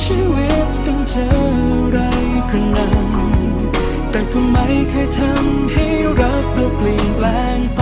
ชีวิตต้องเจออะไรกระหน่ำแต่ก็ไม่เคยทำให้รักเราเปลี่ยนแปลงไป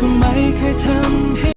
ก็ไม่เคยทำให้